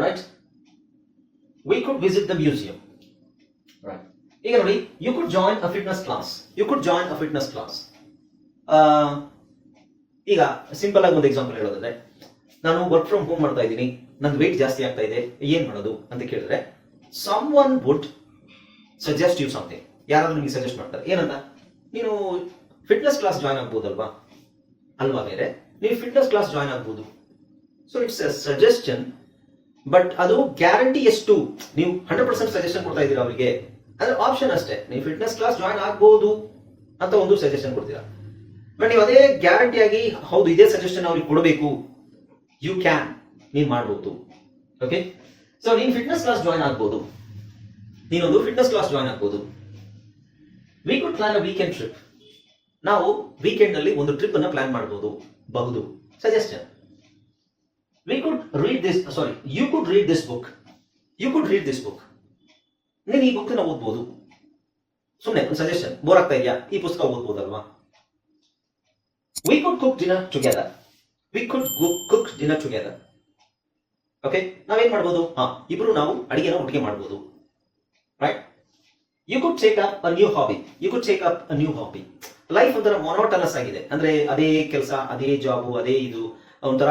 Right we could visit the museum right ಈಗ ನೋಡಿ you could join a fitness class you could join a fitness class ಈಗ simple ಆಗಿ ಒಂದು example ಹೇಳೋದಾದ್ರೆ, ನಾನು ವರ್ಕ್ ಫ್ರಮ್ ಹೋಮ್ ಮಾಡ್ತಾ ಇದ್ದೀನಿ ನನ್ನ ವೆಯ್ಟ್ ಜಾಸ್ತಿ ಆಗ್ತಾ ಇದೆ, ಏನು ಮಾಡೋದು ಅಂತ ಕೇಳಿದ್ರೆ someone would suggest you something ಯಾರಾದ್ರೂ ನಿಮಗೆ ಸಜೆಸ್ಟ್ ಮಾಡ್ತಾರೆ. ಏನಂತ? ನೀನು ಫಿಟ್ನೆಸ್ ಕ್ಲಾಸ್ ಜಾಯ್ನ್ ಆಗ್ಬೋದಲ್ವಾ? ಅಲ್ವಾ ಬೇರೆ? ನೀವು ಫಿಟ್ನೆಸ್ ಕ್ಲಾಸ್ ಜಾಯ್ನ್ ಆಗ್ಬೋದು. ಸೊ ಇಟ್ಸ್ ಸಜೆಷನ್ ಬಟ್ ಅದು ಗ್ಯಾರಂಟಿ ಎಷ್ಟು? ನೀವು ಹಂಡ್ರೆಡ್ ಪರ್ಸೆಂಟ್ ಸಜೆಷನ್ ಕೊಡ್ತಾ ಇದ್ದೀರಾ ಅವರಿಗೆ? ಅಂದ್ರೆ ಆಪ್ಷನ್ ಅಷ್ಟೇ. ನೀವು ಫಿಟ್ನೆಸ್ ಕ್ಲಾಸ್ ಜಾಯ್ನ್ ಆಗ್ಬೋದು ಅಂತ ಒಂದು ಸಜೆಷನ್ ಕೊಡ್ತೀರಾ? ಬಟ್ ನೀವು ಅದೇ ಗ್ಯಾರಂಟಿ ಆಗಿ, ಹೌದು, ಇದೇ ಸಜೆಷನ್ ಅವ್ರಿಗೆ ಕೊಡಬೇಕು. ಯು ಕ್ಯಾನ್ ನೀವು ಮಾಡ್ಬೋದು. ಓಕೆ ಸೊ ನೀನು ಫಿಟ್ನೆಸ್ ಕ್ಲಾಸ್ ಜಾಯ್ನ್ ಆಗ್ಬೋದು. ನೀನೊಂದು ಫಿಟ್ನೆಸ್ ಕ್ಲಾಸ್ ಜಾಯ್ನ್ ಆಗ್ಬೋದು. We could plan a weekend trip ನಾವು ವೀಕೆಂಡ್ನಲ್ಲಿ ಒಂದು ಟ್ರಿಪ್ ಅನ್ನ ಪ್ಲಾನ್ ಮಾಡಬಹುದು ಬಹುದು. Suggestion we could read this sorry you could read this book you could read this book ನೀನು ಈ ಬುಕ್ನ ಓದ್ಬೋದು. ಸುಮ್ಮನೆ ಒಂದು ಸಜೆಷನ್ ಬೋರ್ ಆಗ್ತಾ ಇದೆಯಾ? ಈ ಪುಸ್ತಕ ಓದ್ಬೋದಲ್ವಾ? We could cook dinner together we could cook dinner together okay ನಾವೇನ್ ಮಾಡ್ಬೋದು? ಹಾ, ಇಬ್ರು ನಾವು ಅಡಿಗೆನ ಒಟ್ಟಿಗೆ ಮಾಡ್ಬೋದು. Right you could take up a new hobby you could take up a new hobby life ಒಂಥರ ಮೊನೋಟನಸ್ ಆಗಿದೆ. ಅಂದ್ರೆ ಅದೇ ಕೆಲಸ, ಅದೇ ಜಾಬು ಅದೇ ಇದು, ಒಂಥರ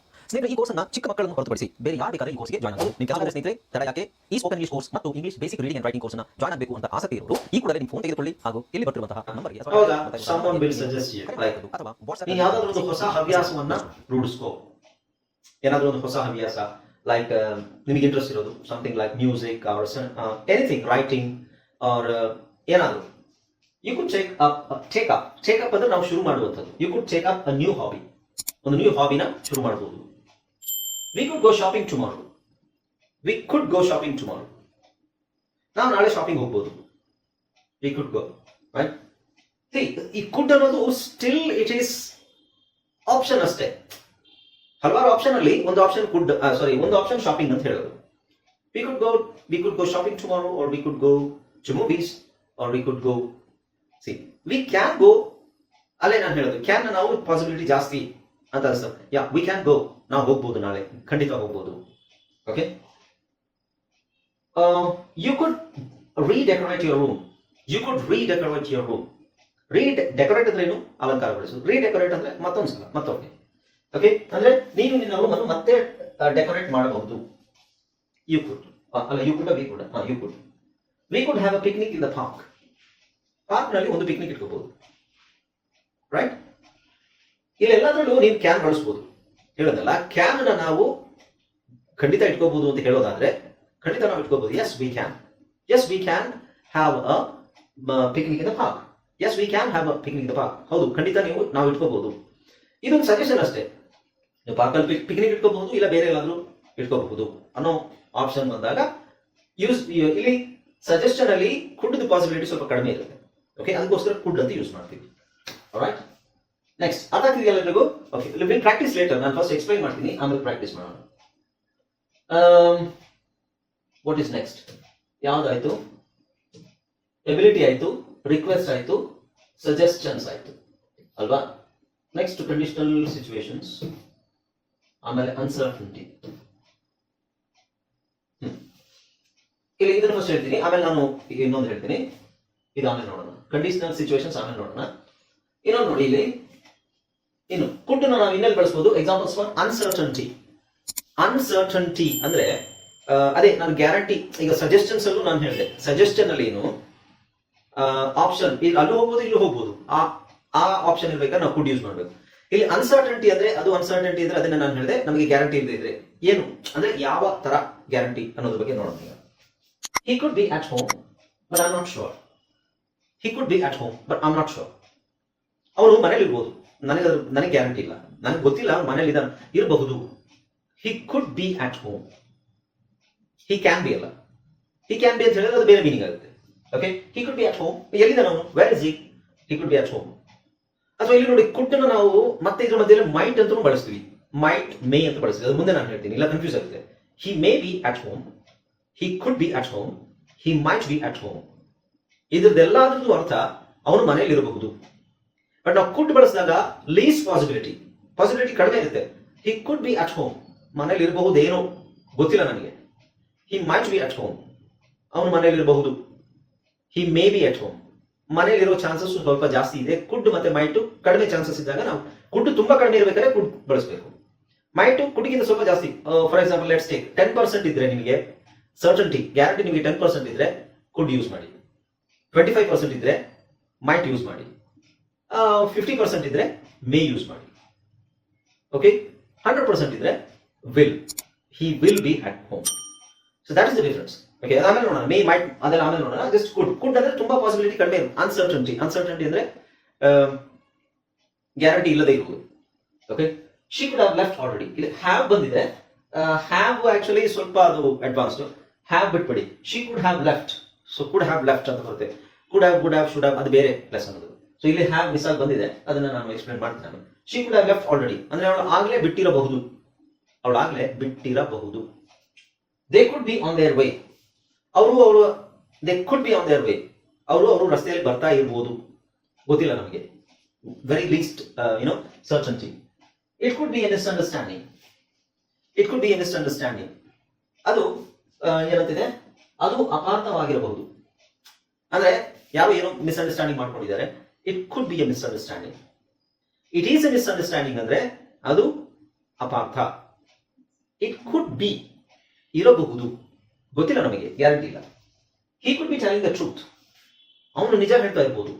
ಸ್ನೇಹಿತರೆ ಈ ಕೋರ್ಸ್ನ ಚಿಕ್ಕ ಮಕ್ಕಳನ್ನು ಹೊರತುಪಡಿಸಿ ಬೇರೆ ಯಾರು ಬೇಕಾದ್ರೆ ಈ ಕೋರ್ಸ್ಗೆ ಜಾಯ್ನ್ ಆಗಬಹುದು ನಿಮ್ಮ ಕೆಲವು ಸ್ನೇಹಿತರೆ ತಡ ಯಾಕೆ? ಈ ಸ್ಪೋಕನ್ ಇಂಗ್ಲಿಷ್ ಕೋರ್ಸ್ ಮತ್ತು English basic reading and writing ಕೋರ್ಸ್ನ ಜಾಯ್ನ್ ಆಗಬೇಕು ಅಂತ ಆಸಕ್ತಿ ಇರೋರು ಈ ಕೂಡಲೇ ನಿಮ್ಮ ಫೋನ್ ತೆಗೆದುಕೊಳ್ಳಿ ಹಾಗೂ ಇಲ್ಲಿ ಬರ್ತಿರುವಂತಹ ನಂಬರ್ಗೆ ಅಥವಾ ವಾಟ್ಸ್ಆಪ್ ಯಾವ್ದಾದ್ರು ಒಂದು ಹೊಸ ಹವ್ಯಾಸವನ್ನ ರೂಢಿಸ್ಕೋ. ಏನಾದ್ರೂ ಒಂದು ಹೊಸ ಹವ್ಯಾಸ ಲೈಕ್ ನಿಮಗೆ ಇಂಟ್ರೆಸ್ಟ್ ಇರೋದು something like music or anything writing or ಏನಾದ್ರು. You could check up take up take up ಅಂದ್ರೆ ನಾವು ಶುರು ಮಾಡುವಂಥದ್ದು. You could take up a new hobby ಒಂದು ನ್ಯೂ ಹಾಬಿನ ಶುರು ಮಾಡಬಹುದು we could go shopping tomorrow we could go shopping tomorrow ನಾವು ನಾಳೆ ಶಾಪಿಂಗ್ ಹೋಗ್ಬೋದು. ವಿ ಕುಡ್ ಗೋ ರೈಟ್ ಈ ಕುಡ್ ಅನ್ನೋದು ಸ್ಟಿಲ್ ಇಟ್ ಈಸ್ ಆಪ್ಷನ್ ಅಷ್ಟೇ. ಹಲವಾರು ಆಪ್ಷನ್ ಅಲ್ಲಿ ಒಂದು ಆಪ್ಷನ್ ಕುಡ್ ಸಾರಿ ಒಂದು ಆಪ್ಷನ್ ಶಾಪಿಂಗ್ ಅಂತ ಹೇಳೋದು. We could go we could go shopping tomorrow or we could go to movies or we could go see we can go ಅಲ್ಲೇ ನಾನು ಹೇಳೋದು ಕ್ಯಾನ್ ನಾವು ಪಾಸಿಬಿಲಿಟಿ ಜಾಸ್ತಿ ಅಂತ ಯಾ ವಿ ಕ್ಯಾನ್ ಗೋ ನಾವು ಹೋಗ್ಬೋದು ನಾಳೆ. ಖಂಡಿತ ಹೋಗ್ಬೋದು. Okay you could redecorate your room you could redecorate your room re decorate ಅಂದ್ರೆ ಏನು? ರೀ ರೀಡೆಕೋರೇಟ್ ಅಂದ್ರೆ ಮತ್ತೊಂದು ಸಲ, ಮತ್ತೊಮ್ಮೆ. ಓಕೆ ಅಂದ್ರೆ ನೀನು ನಿನ್ನ ರೂಮ್ ಅನ್ನು ಮತ್ತೆ ಡೆಕೋರೇಟ್ ಮಾಡಬಹುದು. ಯು ಕುಡ್ ಅಲ್ಲ ಯು ಕುಡ ವಿ ಹಾ you could we could have a picnic in the park ಪಾರ್ಕ್ನಲ್ಲಿ ಒಂದು ಪಿಕ್ನಿಕ್ ಇಟ್ಕೋಬಹುದು. ರೈಟ್ ಇಲ್ಲೆಲ್ಲದರಲ್ಲೂ ನೀವು ಕ್ಯಾನ್ ಬಳಸ್ಬೋದು. ಹೇಳೋದಲ್ಲ ಕ್ಯಾನ್ ನಾವು ಖಂಡಿತ ಇಟ್ಕೋಬಹುದು ಅಂತ ಹೇಳೋದಾದ್ರೆ, ಖಂಡಿತ ನಾವು ಇಟ್ಕೋಬಹುದು yes we can yes we can have a picnic in the park yes we can have a picnic the park ಹೌದು, ಖಂಡಿತ ನೀವು, ನಾವು ಇಟ್ಕೋಬಹುದು ಇದೊಂದು ಸಜೆಷನ್ ಅಷ್ಟೇ. ನೀವು ಪಾರ್ಕಲ್ಲಿ ಪಿಕ್ನಿಕ್ ಇಟ್ಕೋಬಹುದು, ಇಲ್ಲ ಬೇರೆ ಎಲ್ಲಾದರೂ ಇಟ್ಕೋಬಹುದು ಅನ್ನೋ ಆಪ್ಷನ್ ಬಂದಾಗ ಯೂಸ್ ಇಲ್ಲಿ ಸಜೆಷನ್ ಅಲ್ಲಿ ಕುಡ್ದು ಪಾಸಿಬಿಲಿಟಿ ಸ್ವಲ್ಪ ಕಡಿಮೆ ಇರುತ್ತೆ. ಓಕೆ ಅದಕ್ಕೋಸ್ಕರ ಕುಡ್ ಅಂತ ಯೂಸ್ ಮಾಡ್ತೀವಿ. ರೈಟ್ ನೆಕ್ಸ್ಟ್ ಅರ್ಥ ಎಲ್ರಿಗೂ ಓಕೆ ವಿಲ್ ಪ್ರಾಕ್ಟೀಸ್ ಲೇಟರ್ ನಾನು ಫಸ್ಟ್ ಎಕ್ಸ್ಪ್ಲೈನ್ ಮಾಡ್ತೀನಿ, ಆಮೇಲೆ ಪ್ರಾಕ್ಟೀಸ್ ಮಾಡೋಣ. ವಾಟ್ ಇಸ್ ನೆಕ್ಸ್ಟ್ ಯಾವ್ದಾಯ್ತು? ಎಬಿಲಿಟಿ ಆಯಿತು ರಿಕ್ವೆಸ್ಟ್ ಆಯಿತು ಸಜೆಸ್ಟನ್ಸ್ ಆಯಿತು, ಅಲ್ವಾ? ನೆಕ್ಸ್ಟ್ ಕಂಡೀಷನಲ್ ಸಿಚುವೇಶನ್ಸ್ ಆಮೇಲೆ ಅನ್ಸರ್ಟನಿಟಿ ಇಲ್ಲಿ ಇದನ್ನು ಫಸ್ಟ್ ಹೇಳ್ತೀನಿ, ಆಮೇಲೆ ನಾನು ಈಗ ಇನ್ನೊಂದು ಹೇಳ್ತೀನಿ. ಇದು ಆಮೇಲೆ ನೋಡೋಣ. ಕಂಡೀಷನಲ್ ಸಿಚುವೇಶನ್ಸ್ ಆಮೇಲೆ ನೋಡೋಣ. ಇನ್ನೊಂದು ನೋಡಿ ಇಲ್ಲಿ. ಇನ್ನು ಕುಟ್ಟನ್ನು ನಾವು ಇನ್ನೆಲ್ಲಿ ಬಳಸ್ಬೋದು? ಎಕ್ಸಾಂಪಲ್ಸ್ ಫಾರ್ ಅನ್ಸರ್ಟನ್ಟಿ ಅನ್ಸರ್ಟನ್ಟಿ ಅಂದ್ರೆ ಅದೇ ನಾನು ಗ್ಯಾರಂಟಿ ಈಗ ಸಜೆಷನ್ಸ್ ಅಲ್ಲೂ ನಾನು ಹೇಳಿದೆ. ಸಜೆಷನ್ ಅಲ್ಲಿ ಏನು? ಆಪ್ಷನ್ ಇಲ್ಲಿ ಅಲ್ಲೂ ಹೋಗ್ಬೋದು, ಇಲ್ಲೂ ಹೋಗ್ಬೋದು. ಆ ಆ ಆಪ್ಷನ್ ಇರ್ಬೇಕಾದ್ರೆ ನಾವು ಕುಡ್ ಯೂಸ್ ಮಾಡ್ಬೇಕು. ಇಲ್ಲಿ ಅನ್ಸರ್ಟನ್ಟಿ ಅಂದ್ರೆ, ಅದು ಅನ್ಸರ್ಟನ್ಟಿ ಅಂದ್ರೆ ಅದನ್ನ ನಾನು ಹೇಳಿದೆ. ನಮಗೆ ಗ್ಯಾರಂಟಿ ಇಲ್ಲದೆ ಇದ್ರೆ ಏನು? ಅಂದ್ರೆ ಯಾವ ತರ ಗ್ಯಾರಂಟಿ ಅನ್ನೋದ್ರ ಬಗ್ಗೆ ನೋಡೋಣ ಈಗ. He could be at home but I not sure he could be at home but I not sure ಅವನು ಮನೇಲಿ ಇರ್ಬೋದು ನನಗೆ ನನಗೆ ಗ್ಯಾರಂಟಿ ಇಲ್ಲ. ನನಗೆ ಗೊತ್ತಿಲ್ಲ ಮನೇಲಿ ಇದ್ದಾನೆ. ಇರಬಹುದು. He could be at home he can be ಅಲ್ಲ. ಹಿ ಕ್ಯಾನ್ ಬಿ ಅಂತ ಹೇಳಿದ್ರೆ ಅದು ಬೇರೆ ಮೀನಿಂಗ್ ಆಗುತ್ತೆ. Okay he could be at home ಎಲ್ಲಿದ್ದಾನೆ ಅವನು? Where is he he could be at home ಅಥವಾ ಇಲ್ಲಿ ನೋಡಿ, ಕುಟ್ಟನ್ನು ನಾವು ಮತ್ತೆ ಇದ್ರ ಮಧ್ಯೆ ಮೈಟ್ ಅಂತ ಬಳಸ್ತೀವಿ. ಮೈಟ್ ಮೇ ಅಂತ ಬಳಸ್ತೀವಿ. ಅದು ಮುಂದೆ ನಾನು ಹೇಳ್ತೀನಿ. ಇಲ್ಲ ಕನ್ಫ್ಯೂಸ್ ಆಗುತ್ತೆ. He may be at home he could be at home he might be at home ಇದ್ರದ್ದೆಲ್ಲದ್ರದ್ದು ಅರ್ಥ ಅವನು ಮನೇಲಿ ಇರಬಹುದು ಬಟ್ ನಾವು ಕುಡ್ ಬಳಸಿದಾಗ ಲೀಸ್ ಪಾಸಿಬಿಲಿಟಿ ಪಾಸಿಬಿಲಿಟಿ ಕಡಿಮೆ ಇರುತ್ತೆ. He could be at home ಮನೇಲಿ ಇರಬಹುದೇನೋ ಗೊತ್ತಿಲ್ಲ ನನಗೆ. He might be at home ಅವನು ಮನೇಲಿ ಇರಬಹುದು he may be at home ಮನೇಲಿರೋ chances ಸ್ವಲ್ಪ ಜಾಸ್ತಿ ಇದೆ. ಕುಡ್ ಮತ್ತೆ ಮೈಟು ಕಡಿಮೆ ಚಾನ್ಸಸ್ ಇದ್ದಾಗ ನಾವು ಕುಡ್ ತುಂಬಾ ಕಡಿಮೆ ಇರಬೇಕಾದ್ರೆ ಕುಡ್ ಬಳಸಬೇಕು. ಮೈಟು ಕುಡ್ಗಿಂತ ಸ್ವಲ್ಪ ಜಾಸ್ತಿ. For example let's take ten percent ಇದ್ರೆ ನಿಮಗೆ ಸರ್ಟನ್ಟಿ ಗ್ಯಾರಂಟಿ ನಿಮಗೆ ಟೆನ್ ಪರ್ಸೆಂಟ್ ಇದ್ರೆ ಕುಡ್ ಯೂಸ್ ಮಾಡಿ. ಟ್ವೆಂಟಿ ಫೈವ್ ಪರ್ಸೆಂಟ್ ಇದ್ರೆ ಮೈಟ್ ಯೂಸ್ ಮಾಡಿ. ಫಿಫ್ಟಿ ಪರ್ಸೆಂಟ್ ಇದ್ರೆ ಮೇ ಯೂಸ್ ಮಾಡಿ. ಓಕೆ ಹಂಡ್ರೆಡ್ ಪರ್ಸೆಂಟ್ ಇದ್ರೆ will he will be at home so that is the difference okay ಆಮೇಲೆ ನೋಡೋಣ. ಮೇ ಮೈಟ್ ಅದೆಲ್ಲ ಆಮೇಲೆ ನೋಡೋಣ. ಜಸ್ಟ್ ಕುಡ್ ಕುಡ್ ಅಂದ್ರೆ ತುಂಬಾ ಪಾಸಿಬಿಲಿಟಿ ಕಡಿಮೆ ಅನ್ಸರ್ಟನ್ಟಿ ಅನ್ಸರ್ಟನ್ಟಿ ಅಂದ್ರೆ ಗ್ಯಾರಂಟಿ ಇಲ್ಲದೆ ಇರುವುದು okay she could have left already ಇಲ್ಲಿ ಹ್ಯಾವ್ ಬಂದಿದೆ. ಹ್ಯಾವ್ ಆಕ್ಚುಲಿ ಸ್ವಲ್ಪ ಅದು ಅಡ್ವಾನ್ಸ್ಡ್ ಹ್ಯಾವ್ ಬಿಟ್ಬಿಡಿ. She could have left so could have left ಅಂತ ಬರುತ್ತೆ. Could have good have should have ಅದು ಬೇರೆ ಪ್ಲಸ್ ಅನ್ನೋದು ಸೊ ಇಲ್ಲಿ ಹ್ಯಾವ್ ಮಿಸ್ ಆಗಿ ಬಂದಿದೆ. ಅದನ್ನ ನಾನು ಎಕ್ಸ್ಪ್ಲೇನ್ ಮಾಡ್ತೀನಿ she could have left already ಅಂದ್ರೆ ಅವಳು ಆಗ್ಲೇ ಬಿಟ್ಟಿರಬಹುದು. ಅವಳು ಆಗ್ಲೇ ಬಿಟ್ಟಿರಬಹುದು. They could be on their way ಅವರು ಅವರು they could be on their way ಅವರು ಅವರು ರಸ್ತೆಯಲ್ಲಿ ಬರ್ತಾ ಇರಬಹುದು ಗೊತ್ತಿಲ್ಲ ನಮಗೆ. Very least you know certainty it could be a misunderstanding it could be a misunderstanding ಅದು ಆ, ಏನಂತಿದೆ? ಅದು ಅಪಾರ್ಥವಾಗಿರಬಹುದು. ಅಂದ್ರೆ ಯಾರು ಏನೋ ಮಿಸ್ಅಂಡರ್ಸ್ಟ್ಯಾಂಡಿಂಗ್ ಮಾಡ್ಕೊಂಡಿದ್ದಾರೆ. It could be a misunderstanding it is a misunderstanding ಅಂದ್ರೆ ಅದು ಅಪಾರ್ಥ. ಇಟ್ ಕುಡ್ ಬಿ ಇರಬಹುದು. ಗೊತ್ತಿಲ್ಲ ನಮಗೆ ಗ್ಯಾರಂಟಿ ಇಲ್ಲ. He could be telling the truth ಅವನು ನಿಜ ಹೇಳ್ತಾ ಇರ್ಬೋದು.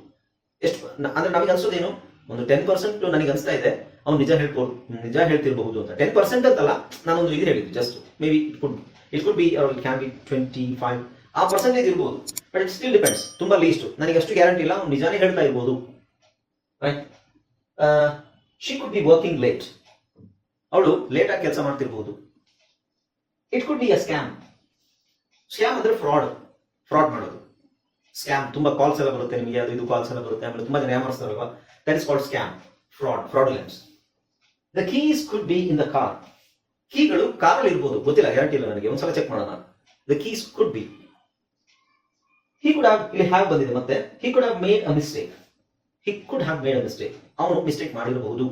ಎಷ್ಟು, ಅಂದ್ರೆ ನಮಗೆ ಅನ್ಸೋದೇನು? ಒಂದು ಟೆನ್ ಪರ್ಸೆಂಟ್ ನನಗೆ ಅನಿಸ್ತಾ ಇದೆ, ಅವ್ನು ನಿಜ ಹೇಳ್ಬೋದು ನಿಜ ಹೇಳ್ತಿರಬಹುದು ಅಂತ. ಟೆನ್ ಪರ್ಸೆಂಟ್ ಅಂತಲ್ಲ ಒಂದು ಇದು ಹೇಳಿದ್ದು just may be it could it could be can be twenty five ah percentage ಇರ್ಬೋದು. ಬಟ್ ಇಟ್ ಸ್ಟಿಲ್ ಡಿಪೆಂಡ್ಸ್ ತುಂಬಾ ಲೀಸ್ಟ್ ನನಗೆ ಅಷ್ಟು ಗ್ಯಾರಂಟಿ ಇಲ್ಲ. ನಿಜಾನೇ ಹೇಳ್ತಾ ಇರ್ಬೋದು. Right she could be working late ಅವಳು ಲೇಟ್ ಆಗಿ ಕೆಲಸ ಮಾಡ್ತಿರ್ಬೋದು. It could be a scam scam ಅಂದ್ರೆ ಫ್ರಾಡ್ ಫ್ರಾಡ್ ಮಾಡೋದು. ಸ್ಕ್ಯಾಮ್ ತುಂಬಾ ಕಾಲ್ಸ್ ಎಲ್ಲ ಬರುತ್ತೆ ನಿಮಗೆ. ಅದು ಇದು ಕಾಲ್ಸ್ ಎಲ್ಲ ಬರುತ್ತೆ. ಆಮೇಲೆ ತುಂಬಾ ಜನ ಯಾಮರ್ಸ್ತಾರಲ್ವಾ? That is called scam fraud fraudulence the keys could be in the car ಕೀಗಳು ಕಾರಲ್ಲಿ ಇರ್ಬೋದು. ಗೊತ್ತಿಲ್ಲ. ಗ್ಯಾರಂಟಿ ಇಲ್ಲ ನನಗೆ. ಒಂದ್ಸಲ ಚೆಕ್ ಮಾಡೋಣ. The keys could be he could have ಇಲ್ಲಿ ಹ್ಯಾವ್ ಬಂದಿದೆ ಮತ್ತೆ he could have made a mistake he could have made a mistake ಅವನು ಮಿಸ್ಟೇಕ್ ಮಾಡಿರಬಹುದು.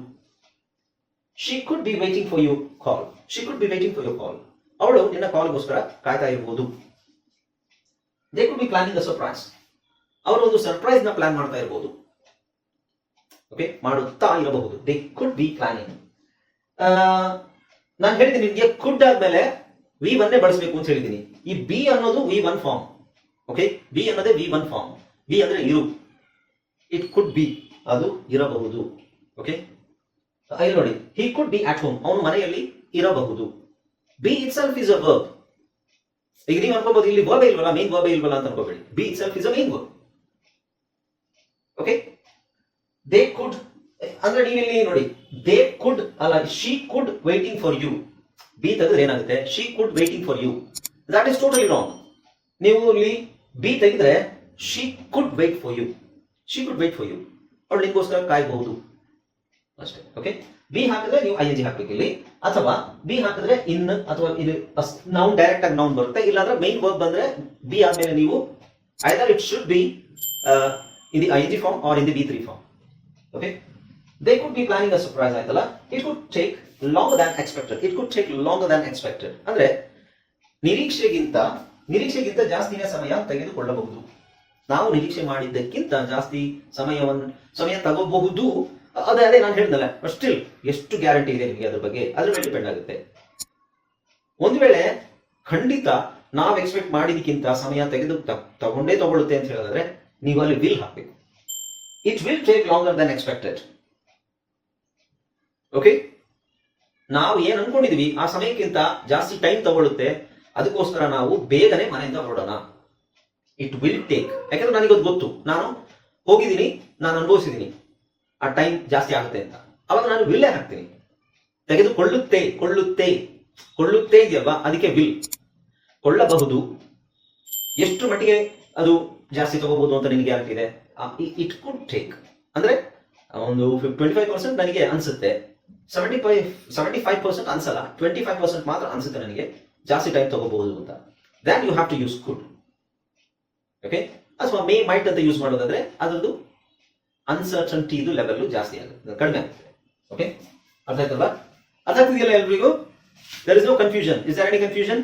She could be waiting for you call she could be waiting for you call ಅವಳು ನಿನ್ನ ಕಾಲ್ಗೋಸ್ಕರ ಕಾಯ್ತಾ ಇರಬಹುದು. They could be planning a surprise ಅವರು ಒಂದು ಸರ್ಪ್ರೈಸ್ನ plan ಮಾಡ್ತಾ ಇರಬಹುದು. ಓಕೆ ಮಾಡುತ್ತಾ ಇರಬಹುದು. ದೇ ಕುಡ್ ಬಿ ಪ್ಲಾನಿಂಗ್ ನಾನು ಹೇಳಿದ್ದೀನಿ, ನಿಮಗೆ ಕುಡ್ ಆದ್ಮೇಲೆ ವಿ ಒನ್ನೇ ಬಳಸಬೇಕು ಅಂತ ಹೇಳಿದ್ದೀನಿ. ಈ ಬಿ ಅನ್ನೋದು V one form okay be ಅನ್ನೋದೇ ವಿ ಒನ್ ಫಾರ್ಮ್ ಬಿ ಅಂದ್ರೆ ಇರು. ಇಟ್ ಕುಡ್ ಬಿ ಅದು ಇರಬಹುದು. ಓಕೆ ಇಲ್ಲಿ ನೋಡಿ. He could be at home ಅವನು ಮನೆಯಲ್ಲಿ ಇರಬಹುದು. Be itself is a verb ಈಗ ನೀವು ಅನ್ಕೋಬಹುದು ಇಲ್ಲಿ ವರ್ಬ್ ಇಲ್ವಲ್ಲ ಮೇನ್ ವರ್ಬ್ ಇಲ್ವಲ್ಲ ಅಂತ ಅನ್ಕೋಬೇಡಿ. Be itself is a main verb okay they could ಅಂದ್ರೆ ನೀವಿಲ್ಲಿ ನೋಡಿ. ದೇ ಕುಡ್ ಅಲ್ಲ she could waiting for you be ತೆಗೆದ್ರೆ ಏನಾಗುತ್ತೆ? She could waiting for you that is totally wrong ನೀವು ಇಲ್ಲಿ ಬಿ ತೆಗೆದ್ರೆ she could wait for you she could wait for you ಅವಳು ನಿಮಗೋಸ್ಕರ ಕಾಯಬಹುದು ಅಷ್ಟೇ ಓಕೆ ಬಿ ಹಾಕಿದ್ರೆ ನೀವು ಐ ಎನ್ ಜಿ ಹಾಕ್ಬೇಕು ಇಲ್ಲಿ. ಅಥವಾ ಬಿ ಹಾಕಿದ್ರೆ ಇನ್ ಅಥವಾ ಇದು ನೌನ್ ಡೈರೆಕ್ಟ್ ಆಗಿ ನೌನ್ ಬರುತ್ತೆ. ಇಲ್ಲಾಂದ್ರೆ ಮೈನ್ ವರ್ಬ್ ಬಂದ್ರೆ ಬಿ ಆದ್ಮೇಲೆ ನೀವು either it should be in the I N G form or in the be three form okay they could be planning a surprise ಆಯ್ತಲ್ಲ? It could take long than expected it could take long than expected ಅಂದ್ರೆ ನಿರೀಕ್ಷೆಗಿಂತ ನಿರೀಕ್ಷೆಗಿಂತ ಜಾಸ್ತಿನೇ ಸಮಯ ತೆಗೆದುಕೊಳ್ಳಬಹುದು. ನಾವು ನಿರೀಕ್ಷೆ ಮಾಡಿದ್ದಕ್ಕಿಂತ ಜಾಸ್ತಿ ಸಮಯವನ್ನು ಸಮಯ ತಗೋಬಹುದು. ಅದೇ ಅದೇ ನಾನು ಹೇಳಿದ್ನಲ್ಲ ಸ್ಟಿಲ್ ಎಷ್ಟು ಗ್ಯಾರಂಟಿ ಇದೆ ನಿಮಗೆ ಅದ್ರ ಬಗ್ಗೆ? ಅದ್ರ ಮೇಲೆ ಡಿಪೆಂಡ್ ಆಗುತ್ತೆ. ಒಂದು ವೇಳೆ ಖಂಡಿತ ನಾವು ಎಕ್ಸ್ಪೆಕ್ಟ್ ಮಾಡಿದಕ್ಕಿಂತ ಸಮಯ ತೆಗೆದು ತಗೊಂಡೇ ತಗೊಳ್ಳುತ್ತೆ ಅಂತ ಹೇಳಿದ್ರೆ ನೀವು ಅಲ್ಲಿ ವಿಲ್ ಹಾಕಬೇಕು. It will take longer than expected okay ನಾವು ಏನ್ ಅನ್ಕೊಂಡಿದೀವಿ, ಆ ಸಮಯಕ್ಕಿಂತ ಜಾಸ್ತಿ ಟೈಮ್ ತಗೊಳುತ್ತೆ ಅದಕ್ಕೋಸ್ಕರ ನಾವು ಬೇಗನೆ ಮನೆಯಿಂದ ಹೊರಡೋಣ. ಇಟ್ ವಿಲ್ ಟೇಕ್ ಯಾಕಂದ್ರೆ ನನಗೆ ಅದು ಗೊತ್ತು. ನಾನು ಹೋಗಿದ್ದೀನಿ, ನಾನು ಅನುಭವಿಸಿದ್ದೀನಿ. ಆ ಟೈಮ್ ಜಾಸ್ತಿ ಆಗುತ್ತೆ ಅಂತ. ಅವಾಗ ನಾನು ವಿಲ್ಲೇ ಹಾಕ್ತೀನಿ. ತೆಗೆದುಕೊಳ್ಳುತ್ತೆ, ಕೊಳ್ಳುತ್ತೆ. ಕೊಳ್ಳುತ್ತೆ ಇದೆಯಲ್ವಾ? ಅದಕ್ಕೆ ವಿಲ್ ಕೊಳ್ಳಬಹುದು. ಎಷ್ಟು ಮಟ್ಟಿಗೆ ಅದು ಜಾಸ್ತಿ ತಗೋಬಹುದು ಅಂತ ನಿನಗೆ ಗ್ಯಾರಂಟಿ ಇದೆ? ಇಟ್ ಕುಡ್ ಟೇಕ್ ಅಂದ್ರೆ, ಒಂದು ಟ್ವೆಂಟಿ ಫೈವ್ ಪರ್ಸೆಂಟ್ ನನಗೆ ಅನ್ಸುತ್ತೆ. Seventy five seventy five percent ಅನ್ಸಲ್ಲ. ಟ್ವೆಂಟಿ ಫೈವ್ ಪರ್ಸೆಂಟ್ ಮಾತ್ರ ಅನ್ಸುತ್ತೆ ನನಗೆ. ಜಾಸ್ತಿ ಟೈಮ್ ತಗೋಬಹುದು ಅಂತ. Then you have to use could okay ಅಥವಾ ಮೇ ಮೈಟ್ ಅಂತ ಯೂಸ್ ಮಾಡೋದಾದ್ರೆ ಅದರದ್ದು ಅನ್ಸರ್ಟನ್ಟಿ ಇದು ಲೆವೆಲ್ ಜಾಸ್ತಿ ಆಗುತ್ತೆ. ಕಡಿಮೆ ಆಗುತ್ತೆ. ಓಕೆ ಅರ್ಥ ಆಯ್ತಲ್ವಾ? ಅರ್ಥ ಆಗ್ತಿದೆಯಲ್ಲ ಎಲ್ರಿಗೂ? There is no confusion is there any confusion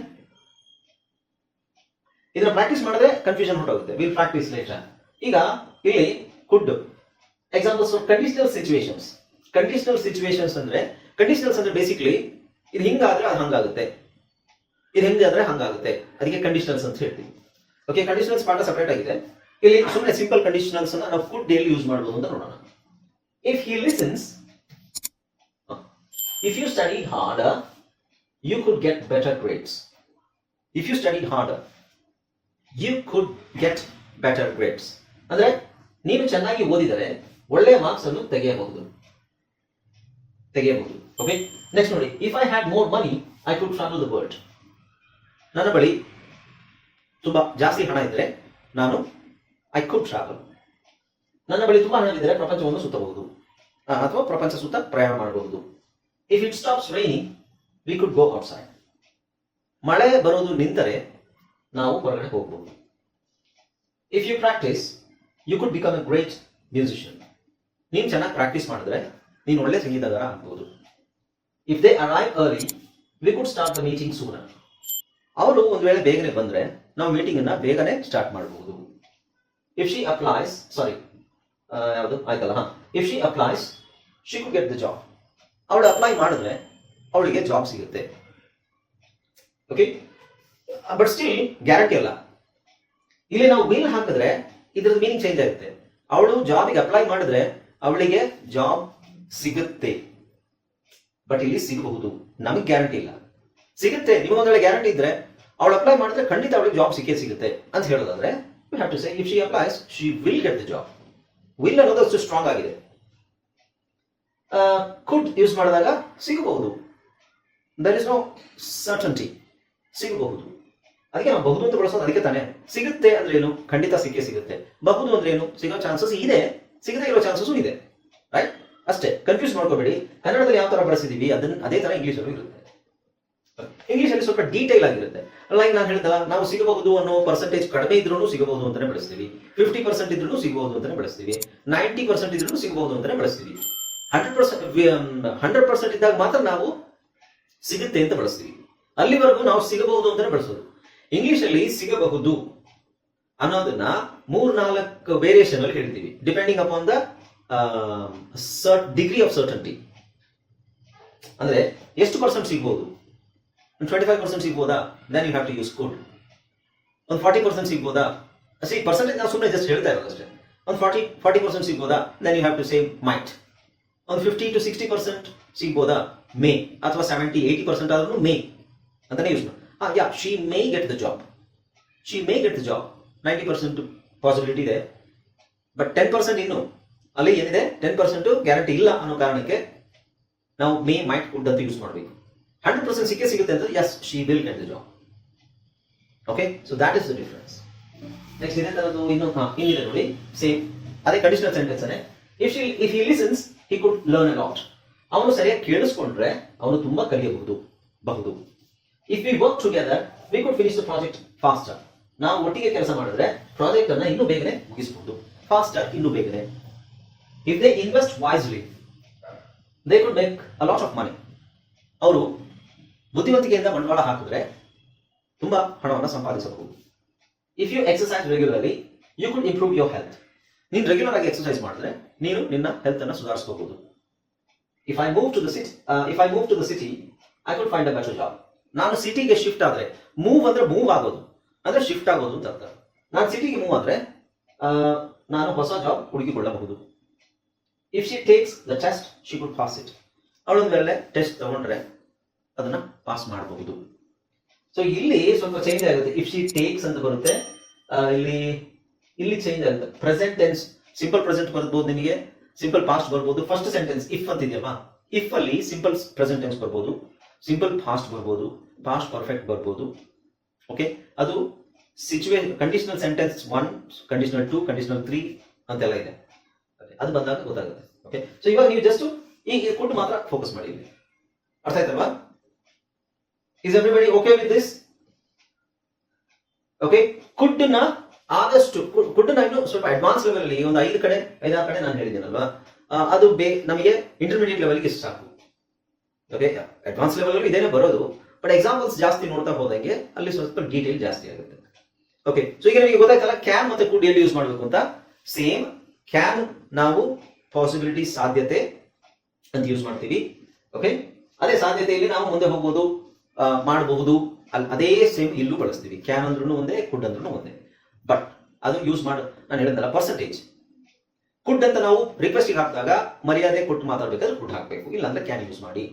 ಇದನ್ನ ಪ್ರಾಕ್ಟೀಸ್ ಮಾಡಿದ್ರೆ ಕನ್ಫ್ಯೂಷನ್ ಹೊರಟೋಗುತ್ತೆ ವಿಲ್ ಪ್ರಾಕ್ಟೀಸ್ ಲೇಟರ್ ಈಗ ಇಲ್ಲಿ could examples of conditional situations conditional situations ಅಂದ್ರೆ ಕಂಡೀಷನಲ್ಸ್ ಅಂದ್ರೆ ಬೇಸಿಕ್ಲಿ ಇದು ಹಿಂಗಾದ್ರೆ ಅದು ಹಂಗಾಗುತ್ತೆ. ಇದು ಹೆಂಗಾದ್ರೆ ಹಂಗಾಗುತ್ತೆ. ಅದಕ್ಕೆ ಕಂಡೀಷನಲ್ಸ್ ಅಂತ ಹೇಳ್ತೀವಿ. ಓಕೆ ಕಂಡೀಷನಲ್ಸ್ ಪಾಠ ಸಪರೇಟ್ ಆಗಿದೆ. ಇಲ್ಲಿ ಸುಮ್ಮನೆ ಸಿಂಪಲ್ ಕಂಡೀಷನಲ್ಸ್ ಅನ್ನ ನಾವು ಫುಡ್ ಡೇಲಿ ಯೂಸ್ ಮಾಡಬಹುದು ಅಂತ ನೋಡೋಣ. If he listens if you study harder you could get better grades if you study harder you could get better grades ಅಂದ್ರೆ ನೀನು ಚೆನ್ನಾಗಿ ಓದಿದರೆ ಒಳ್ಳೆಯ ಮಾರ್ಕ್ಸ್ ಅನ್ನು ತೆಗೆಯಬಹುದು. ತೆಗೆಯಬಹುದು. ಓಕೆ ನೆಕ್ಸ್ಟ್ ನೋಡಿ. If I had more money I could travel the world ನನ್ನ ಬಳಿ ತುಂಬ ಜಾಸ್ತಿ ಹಣ ಇದ್ದರೆ ನಾನು ಐ ಕುಡ್ ಟ್ರಾವೆಲ್ ನನ್ನ ಬಳಿ ತುಂಬಾ ಹಣವಿದ್ದರೆ ಪ್ರಪಂಚವನ್ನು ಸುತ್ತಬಹುದು. ಅಥವಾ ಪ್ರಪಂಚ ಸುತ್ತ ಪ್ರಯಾಣ ಮಾಡಬಹುದು. If it stops raining we could go outside ಮಳೆ ಬರೋದು ನಿಂತರೆ ನಾವು ಹೊರಗಡೆ ಹೋಗಬಹುದು if you practice you could become a great musician ನೀನು ಚೆನ್ನಾಗಿ ಪ್ರಾಕ್ಟೀಸ್ ಮಾಡಿದ್ರೆ ನೀನು ಒಳ್ಳೆ ಸಂಗೀತಗಾರ ಆಗ್ಬೋದು. If they arrive early we could start the meeting sooner ಅವರು ಒಂದು ವೇಳೆ ಬೇಗನೆ ಬಂದ್ರೆ ನಾವು ಮೀಟಿಂಗ್ ಅನ್ನ ಬೇಗನೆ ಸ್ಟಾರ್ಟ್ ಮಾಡಬಹುದು. ಇಫ್ ಶಿ ಅಪ್ಲೈಸ್ ಸಾರಿ ಯಾವುದು? ಆಯ್ತಲ್ಲ if she applies she could get the job ಅವಳು ಅಪ್ಲೈ ಮಾಡಿದ್ರೆ ಅವಳಿಗೆ ಜಾಬ್ ಸಿಗುತ್ತೆ. ಓಕೆ ಬಟ್ ಸ್ಟಿಲ್ ಗ್ಯಾರಂಟಿ ಅಲ್ಲ. ಇಲ್ಲಿ ನಾವು ವಿಲ್ ಹಾಕಿದ್ರೆ ಇದ್ರದ್ದು ಮೀನಿಂಗ್ ಚೇಂಜ್ ಆಗುತ್ತೆ. ಅವಳು ಜಾಬಿಗೆ ಅಪ್ಲೈ ಮಾಡಿದ್ರೆ ಅವಳಿಗೆ ಜಾಬ್ ಸಿಗುತ್ತೆ. ಬಟ್ ಇಲ್ಲಿ ಸಿಗಬಹುದು. ನಮಗೆ ಗ್ಯಾರಂಟಿ ಇಲ್ಲ. ಸಿಗುತ್ತೆ ನಿಮಗೆ ಒಂದ್ ವೇಳೆ ಗ್ಯಾರಂಟಿ ಇದ್ರೆ ಅವಳು ಅಪ್ಲೈ ಮಾಡಿದ್ರೆ ಖಂಡಿತ ಅವಳಿಗೆ ಜಾಬ್ ಸಿಕ್ಕೇ ಸಿಗುತ್ತೆ ಅಂತ ಹೇಳೋದಾದ್ರೆ you have to say if she applies she will get the job will ಅನ್ನೋದು ಅಷ್ಟು ಸ್ಟ್ರಾಂಗ್ ಆಗಿದೆ ಕುಡ್ ಯೂಸ್ ಮಾಡಿದಾಗ ಸಿಗಬಹುದು. ದರ್ ಇಸ್ ನೋ ಸರ್ಟನ್ಟಿ ಸಿಗಬಹುದು. ಅದಕ್ಕೆ ನಾವು ಬಹುದು ಅಂತ ಬಳಸೋದು ಅದಕ್ಕೆ ತಾನೆ. ಸಿಗುತ್ತೆ ಅಂದ್ರೆ ಏನು? ಖಂಡಿತ ಸಿಕ್ಕೇ ಸಿಗುತ್ತೆ. ಬಹುದು ಅಂದ್ರೆ ಏನು? ಸಿಗೋ ಚಾನ್ಸಸ್ ಇದೆ. ಸಿಗದೇ ಇರೋ ಚಾನ್ಸಸ್ ಇದೆ. ರೈಟ್ ಅಷ್ಟೇ. ಕನ್ಫ್ಯೂಸ್ ಮಾಡ್ಕೋಬೇಡಿ. ಕನ್ನಡದಲ್ಲಿ ಯಾವ ತರ ಬಳಸಿದೀವಿ? ಅದನ್ನ ಅದೇ ತರ ಇಂಗ್ಲಿಷ್ ಅಲ್ಲೂ ಇರುತ್ತೆ. ಇಂಗ್ಲಿಷ್ ಅಲ್ಲಿ ಸ್ವಲ್ಪ ಡೀಟೇಲ್ ಆಗಿರುತ್ತೆ. ಲೈಕ್ ನಾನು ಹೇಳ್ದಲ್ಲ ನಾವು ಸಿಗಬಹುದು ಅನ್ನೋ ಪರ್ಸೆಂಟೇಜ್ ಕಡಿಮೆ ಇದ್ರೂ ಸಿಗಬಹುದು ಅಂತಾನೆ ಬಳಸ್ತೀವಿ. ಫಿಫ್ಟಿ ಪರ್ಸೆಂಟ್ ಇದ್ರೂ ಸಿಗಬಹುದು ಅಂತಾನೆ ಬಳಸ್ತೀವಿ. ನೈಂಟಿ ಪರ್ಸೆಂಟ್ ಇದ್ರೂ ಸಿಗಬಹುದು ಅಂತಾನೆ ಬಳಸ್ತೀವಿ. ಹಂಡ್ರೆಡ್ ಪರ್ಸೆಂಟ್ ಹಂಡ್ರೆಡ್ ಪರ್ಸೆಂಟ್ ಇದ್ದಾಗ ಮಾತ್ರ ನಾವು ಸಿಗುತ್ತೆ ಅಂತ ಬಳಸ್ತೀವಿ. ಅಲ್ಲಿವರೆಗೂ ನಾವು ಸಿಗಬಹುದು ಅಂತಾನೆ ಬಳಸೋದು. ಇಂಗ್ಲಿಷ್ ಅಲ್ಲಿ ಸಿಗಬಹುದು ಅನ್ನೋದನ್ನ ಮೂರ್ ನಾಲ್ಕು ವೇರಿಯೇಷನ್ ಅಲ್ಲಿ ಹೇಳ್ತೀವಿ. Depending upon the degree of certainty ಅಂದ್ರೆ ಎಷ್ಟು ಪರ್ಸೆಂಟ್ ಸಿಗ್ಬೋದು ಟ್ವೆಂಟಿ ಫೈವ್ ಪರ್ಸೆಂಟ್ ಸಿಗ್ಬೋದಾ? Then you have to use could ಒಂದು ಫಾರ್ಟಿ ಪರ್ಸೆಂಟ್ ಸಿಗ್ಬೋದಾ? ಸಿ ಪರ್ಸೆಂಟೇಜ್ ನಾವು ಸುಮ್ಮನೆ ಜಸ್ಟ್ ಹೇಳ್ತಾ ಇರೋದು ಅಷ್ಟೇ. ಒಂದು ಫಾರ್ಟಿ ಫಾರ್ಟಿ ಪರ್ಸೆಂಟ್ ಸಿಗ್ಬೋದಾ? Then you have to save might ಒಂದು ಫಿಫ್ಟಿ ಟು ಸಿಕ್ಸ್ಟಿ ಪರ್ಸೆಂಟ್ ಸಿಗ್ಬೋದಾ? ಮೇ ಅಥವಾ ಸೆವೆಂಟಿ ಏಯ್ಟಿ ಪರ್ಸೆಂಟ್ ಆದ್ರೂ ಮೇ ಅಂತಲೇ ಯೂಸ್ ಮಾಡಿ. Yeah she may get the job she may get the job ninety percent possibility ಇದೆ. But ten percent ಇನ್ನು. ಅಲ್ಲಿ ಏನಿದೆ? ಟೆನ್ ಪರ್ಸೆಂಟ್ ಗ್ಯಾರಂಟಿ ಇಲ್ಲ ಅನ್ನೋ ಕಾರಣಕ್ಕೆ ನಾವು ಮೇ ಮೈಟ್ ಕುಡ್ ಅಂತ ಯೂಸ್ ಮಾಡಬೇಕು. ಹಂಡ್ರೆಡ್ ಪರ್ಸೆಂಟ್ ಸಿಕ್ಕೇ ಸಿಗುತ್ತೆ ಅಂತ as she will get the job okay so that is the difference next ಇದೇ ತರದ್ದು ಇನ್ನು, ಹಾ ಇನ್ನಿದೆ ನೋಡಿ. ಸೇಮ್ ಅದೇ conditional sentence Ane if if he listens he could learn a ಅವನು ಸರಿಯಾಗಿ ಕೇಳಿಸ್ಕೊಂಡ್ರೆ ಅವನು ತುಂಬಾ ಕಲಿಯಬಹುದು, ಬಹುದು. If we work together we could finish the project faster ನಾವು ಒಟ್ಟಿಗೆ ಕೆಲಸ ಮಾಡಿದ್ರೆ ಪ್ರಾಜೆಕ್ಟ್ ಅನ್ನ ಇನ್ನೂ ಬೇಗನೆ ಮುಗಿಸಬಹುದು. ಫಾಸ್ಟರ್ ಇನ್ನೂ ಬೇಗನೆ. If they invest wisely they could make a lot of money ಅವರು ಬುದ್ಧಿವಂತಿಕೆಯಿಂದ ಬಂಡವಾಳ ಹಾಕಿದ್ರೆ ತುಂಬಾ ಹಣವನ್ನು ಸಂಪಾದಿಸಬಹುದು. If you exercise regularly you could improve your health ನೀನು ರೆಗ್ಯುಲರ್ ಆಗಿ ಎಕ್ಸಸೈಸ್ ಮಾಡಿದ್ರೆ ನೀನು ನಿನ್ನ ಹೆಲ್ತ್ ಅನ್ನು ಸುಧಾರಿಸಬಹುದು if I move to the city if I move to the city I could find a better job ನಾನು ಸಿಟಿಗೆ ಶಿಫ್ಟ್ ಆದ್ರೆ ಮೂವ್ ಅಂದ್ರೆ ಮೂವ್ ಆಗೋದು. ಅಂದ್ರೆ ಶಿಫ್ಟ್ ಆಗೋದು ಅಂತ ಅರ್ಥ. ನಾನು ಸಿಟಿಗೆ ಮೂವ್ ಆದ್ರೆ ನಾನು ಹೊಸ job ಹುಡುಕಿಕೊಳ್ಳಬಹುದು. If she takes the test she could pass it ಅವಳೊಂದು ವೇಳೆ ಟೆಸ್ಟ್ ತಗೊಂಡ್ರೆ ಅದನ್ನ ಪಾಸ್ ಮಾಡಬಹುದು. ಸೊ ಇಲ್ಲಿ ಸ್ವಲ್ಪ ಚೇಂಜ್ ಆಗುತ್ತೆ. ಇಫ್ ಶಿ ಟೇಕ್ಸ್ ಅಂತ ಬರುತ್ತೆ. ಇಲ್ಲಿ ಇಲ್ಲಿ ಚೇಂಜ್ ಆಗುತ್ತೆ. ಪ್ರೆಸೆಂಟ್ ಟೆನ್ಸ್ ಸಿಂಪಲ್ ಪ್ರೆಸೆಂಟ್ ಬರ್ಬೋದು ನಿಮಗೆ. ಸಿಂಪಲ್ ಪಾಸ್ಟ್ ಬರ್ಬೋದು ಫಸ್ಟ್ ಸೆಂಟೆನ್ಸ್ ಇಫ್ ಅಂತ ಇದೆಯಲ್ವಾ ಇಫ್ ಅಲ್ಲಿ ಸಿಂಪಲ್ ಪ್ರೆಸೆಂಟ್ ಟೆನ್ಸ್ ಬರ್ಬೋದು ಸಿಂಪಲ್ ಪಾಸ್ಟ್ ಬರ್ಬೋದು ಪಾಸ್ಟ್ ಪರ್ಫೆಕ್ಟ್ ಬರ್ಬೋದು ಓಕೆ ಅದು situation conditional sentence one conditional two conditional three ಅಂತೆಲ್ಲ ಇದೆ. ಅದು ಬಂದಾಗ ಗೊತ್ತಾಗುತ್ತೆ. ಓಕೆ ಸೊ ಇವಾಗ ನೀವು ಜಸ್ಟ್ ಈಗ ಕೊಟ್ಟು ಮಾತ್ರ ಫೋಕಸ್ ಮಾಡಿ ಅರ್ಥ ಆಯ್ತಲ್ವಾ? Is everybody okay with this okay ಕುಡ್ನ ಆದಷ್ಟು ಕುಡ್ನ ಇನ್ನು ಸ್ವಲ್ಪ ಅಡ್ವಾನ್ಸ್ ಲೆವೆಲ್ ಅಲ್ಲಿ ಒಂದು ಐದು ಕಡೆ, ಐದಾರು ಕಡೆ ನಾನು ಹೇಳಿದ್ದೀನಲ್ವಾ? ಅದು ಬೇ, ನಮಗೆ ಇಂಟರ್ಮೀಡಿಯೇಟ್ ಲೆವೆಲ್ಗೆ ಸಾಕು ಓಕೆ ಅಡ್ವಾನ್ಸ್ ಲೆವೆಲ್ ಇದೇನೆ ಬರೋದು. ಬಟ್ ಎಕ್ಸಾಂಪಲ್ಸ್ ಜಾಸ್ತಿ ನೋಡ್ತಾ ಹೋದಂಗೆ ಅಲ್ಲಿ ಸ್ವಲ್ಪ ಡೀಟೇಲ್ ಜಾಸ್ತಿ ಆಗುತ್ತೆ. ಓಕೆ ಸೊ ಈಗ ನಿಮಗೆ ಗೊತ್ತಾಯ್ತಲ್ಲ ಕ್ಯಾನ್ ಮತ್ತೆ ಕುಡ್ ಎಲ್ಲಿ ಯೂಸ್ ಮಾಡಬೇಕು ಅಂತ? ಸೇಮ್ ಕ್ಯಾನ್ ನಾವು ಪಾಸಿಬಿಲಿಟಿ ಸಾಧ್ಯತೆ ಅಂತ ಯೂಸ್ ಮಾಡ್ತೀವಿ. ಓಕೆ ಅದೇ ಸಾಧ್ಯತೆಯಲ್ಲಿ ನಾವು ಮುಂದೆ ಹೋಗ್ಬೋದು. ಮಾಡಬಹುದು. ಅಲ್ಲಿ ಅದೇ ಸೇಮ್ ಇಲ್ಲೂ ಬಳಸ್ತೀವಿ. ಕ್ಯಾನ್ ಅಂದ್ರೂ ಒಂದೇ ಕುಡ್ ಅಂದ್ರೂ ಒಂದೇ. ಬಟ್ ಅದು ಯೂಸ್ ಮಾಡ ನಾನು ಹೇಳಿದ್ನಲ್ಲ ಪರ್ಸೆಂಟೇಜ್ ಕುಡ್ ಅಂತ ನಾವು ರಿಕ್ವೆಸ್ಟಿಗೆ ಹಾಕಿದಾಗ ಮರ್ಯಾದೆ ಕೊಟ್ಟು ಮಾತಾಡ್ಬೇಕಾದ್ರೆ ಕುಡ್ ಹಾಕಬೇಕು. ಇಲ್ಲಾಂದ್ರೆ ಕ್ಯಾನ್ ಯೂಸ್ ಮಾಡಿ.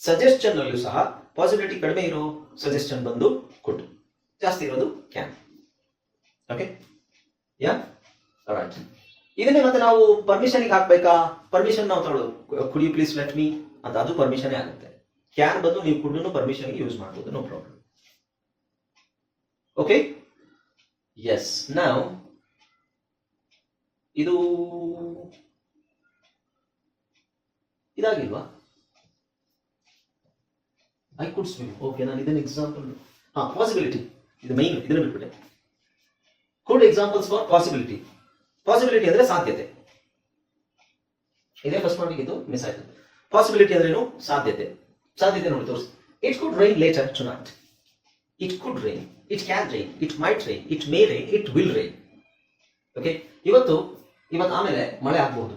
ಸಜೆಸ್ಟನ್ ಅಲ್ಲೂ ಸಹ ಪಾಸಿಬಿಲಿಟಿ ಕಡಿಮೆ ಇರೋ ಸಜೆಸ್ಟನ್ ಬಂದು ಕುಡ್ ಜಾಸ್ತಿ ಇರೋದು ಕ್ಯಾನ್ ಓಕೆ ಯಾ ರೈಟ್ ಇದನ್ನೇ ಮತ್ತೆ ನಾವು ಪರ್ಮಿಷನ್ ಹಾಕ್ಬೇಕಾ? ಪರ್ಮಿಷನ್ ನಾವು ತಗೊಳ್ಳೋದು. ಕುಡಿ ಪ್ಲೀಸ್ ಲೆಟ್ ಮೀ ಅಂತ, ಅದು ಪರ್ಮಿಷನ್ ಆಗುತ್ತೆ. ಕ್ಯಾನ್ ಬಂದು ನೀವು ಕುಡ್ನು ಪರ್ಮಿಷನ್ ಯೂಸ್ ಮಾಡಬಹುದು ನೋ ಪ್ರಾಬ್ಲಮ್ ಓಕೆ ಎಸ್ ನಾವು ಇದು ಇದಾಗಿಲ್ವಾ? ಐ ಕುಡ್ ಸ್ವಿಮ್ ಓಕೆ ನಾನು ಇದನ್ನ ಎಕ್ಸಾಂಪಲ್ ಹಾ ಪಾಸಿಬಿಲಿಟಿ ಇದು ಮೈನ್ ಇದನ್ನ ಬಿಟ್ಬಿಟ್ಟೆ. Could examples for possibility possibility ಅಂದ್ರೆ ಸಾಧ್ಯತೆ. ಇದೇ ಫಸ್ಟ್ ಮಾಡಿದ್ದು ಮಿಸ್ ಆಯ್ತು. ಪಾಸಿಬಿಲಿಟಿ ಅಂದ್ರೆ ಏನು? ಸಾಧ್ಯತೆ. ಸಾಧ್ಯತೆ ನೋಡಿ, ತೋರಿಸಿ. It could rain later to not it could rain it can rain it might rain it may rain it will rain okay ಇವತ್ತು ಇವತ್ತು ಆಮೇಲೆ ಮಳೆ ಆಗಬಹುದು.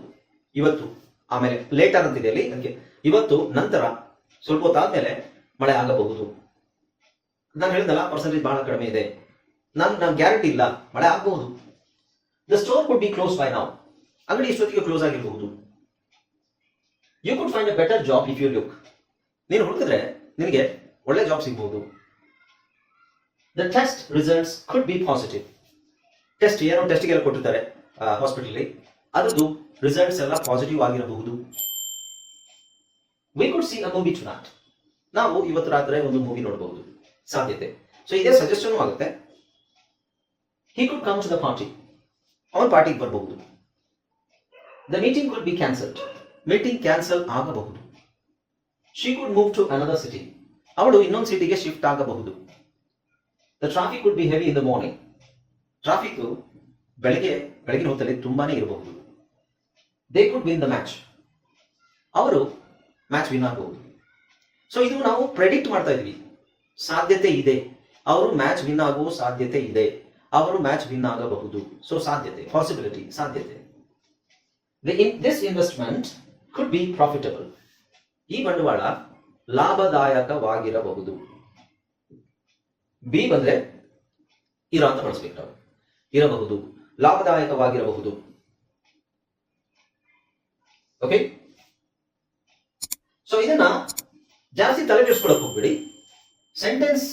ಇವತ್ತು. ಆಮೇಲೆ ಲೇಟರ್ ಅಂತಿದೆ ಅಲ್ಲಿ. ಅದಕ್ಕೆ ಇವತ್ತು ನಂತರ ಸ್ವಲ್ಪ ಹೊತ್ತಾದ್ಮೇಲೆ ಮಳೆ ಆಗಬಹುದು. ನಾನು ಹೇಳಿದ್ನಲ್ಲ ಪರ್ಸೆಂಟೇಜ್ ಬಹಳ ಕಡಿಮೆ ಇದೆ. ನನ್ ನನ್ ಗ್ಯಾರಂಟಿ ಇಲ್ಲ. ಮಳೆ ಆಗಬಹುದು. The store could be close by ನಾವು ಅಂಗಡಿ ಇಷ್ಟೊತ್ತಿಗೆ ಕ್ಲೋಸ್ ಆಗಿರಬಹುದು. You could find a better job if you look ನೀನು ಹುಡುಕಿದ್ರೆ ನಿನಗೆ ಒಳ್ಳೆ ಜಾಬ್ ಸಿಗಬಹುದು the test results could be positive test ಏನೋ ಟೆಸ್ಟ್ಗೆಲ್ಲ ಕೊಟ್ಟಿರ್ತಾರೆ ಹಾಸ್ಪಿಟಲ್ ಅದರದ್ದು ರಿಸಲ್ಟ್ಸ್ ಎಲ್ಲ ಪಾಸಿಟಿವ್ ಆಗಿರಬಹುದು. We could see a movie to not ನಾವು ಇವತ್ತು ರಾತ್ರಿ ಒಂದು ಮೂವಿ ನೋಡಬಹುದು ಸಾಧ್ಯತೆ. ಸೊ ಇದೇ ಸಜೆಷನ್ ಆಗುತ್ತೆ. He could come to the party ಅವನ ಪಾರ್ಟಿಗೆ ಬರಬಹುದು. The meeting could be cancelled meeting cancel ಆಗಬಹುದು. She could move to another city ಅವಳು ಇನ್ನೊಂದು ಸಿಟಿಗೆ ಶಿಫ್ಟ್ ಆಗಬಹುದು. The traffic could be heavy in the morning traffic ಬೆಳಗ್ಗೆ, ಬೆಳಗಿನ ಹೊತ್ತಲ್ಲಿ ತುಂಬಾನೇ ಇರಬಹುದು. They could win the match ಅವರು ಮ್ಯಾಚ್ ವಿನ್ ಆಗಬಹುದು. ಸೊ ಇದು ನಾವು ಪ್ರೆಡಿಕ್ಟ್ ಮಾಡ್ತಾ ಇದ್ವಿ. ಸಾಧ್ಯತೆ ಇದೆ. ಅವರು ಮ್ಯಾಚ್ ವಿನ್ ಆಗುವ ಸಾಧ್ಯತೆ ಇದೆ. ಅವರು ಮ್ಯಾಚ್ ವಿನ್ ಆಗಬಹುದು. ಸೊ ಸಾಧ್ಯತೆ ಪಾಸಿಬಿಲಿಟಿ ಸಾಧ್ಯತೆ. This investment could be profitable ಈ ಬಂಡವಾಳ ಲಾಭದಾಯಕವಾಗಿರಬಹುದು. ಬಿ ಬಂದ್ರೆ ಇರ ಅಂತ ಬಳಸ್ಬೇಕು ನಾವು. ಇರಬಹುದು, ಲಾಭದಾಯಕವಾಗಿರಬಹುದು. ಓಕೆ ಸೊ ಇದನ್ನ ಜಾಸ್ತಿ ತಲೆ ಕೆಡಿಸ್ಕೊಳಕ್ ಹೋಗ್ಬೇಡಿ. ಸೆಂಟೆನ್ಸ್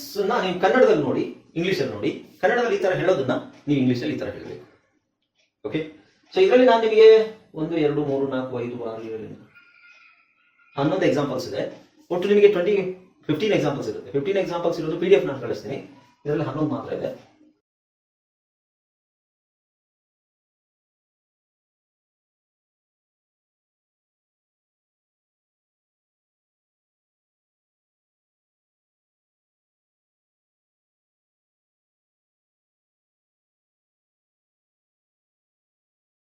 ನೀವು ಕನ್ನಡದಲ್ಲಿ ನೋಡಿ ಇಂಗ್ಲಿಷ್ ಅಲ್ಲಿ ನೋಡಿ. ಕನ್ನಡದಲ್ಲಿ ಈ ತರ ಹೇಳೋದನ್ನ ನೀವು ಇಂಗ್ಲಿಷಲ್ಲಿ ಈ ತರ ಹೇಳಬೇಕು. ಓಕೆ ಸೊ ಇದರಲ್ಲಿ ನಾನು ನಿಮಗೆ ಒಂದು, ಎರಡು, ಮೂರು, ನಾಲ್ಕು, ಐದು, ಆರು, ಏಳು ಹನ್ನೊಂದು ಎಕ್ಸಾಂಪಲ್ಸ್ ಇದೆ. ಒಟ್ಟು ನಿಮಗೆ ಟ್ವೆಂಟಿ ಫಿಫ್ಟೀನ್ ಎಕ್ಸಾಂಪಲ್ಸ್ ಇರುತ್ತೆ. ಫಿಫ್ಟೀನ್ ಎಕ್ಸಾಂಪಲ್ಸ್ ಇರೋದು ಪಿ ಡಿ ಎಫ್ ನಾನು ಕಳಿಸ್ತೀನಿ. ಇದರಲ್ಲಿ ಹನ್ನೊಂದು ಮಾತ್ರ ಇದೆ.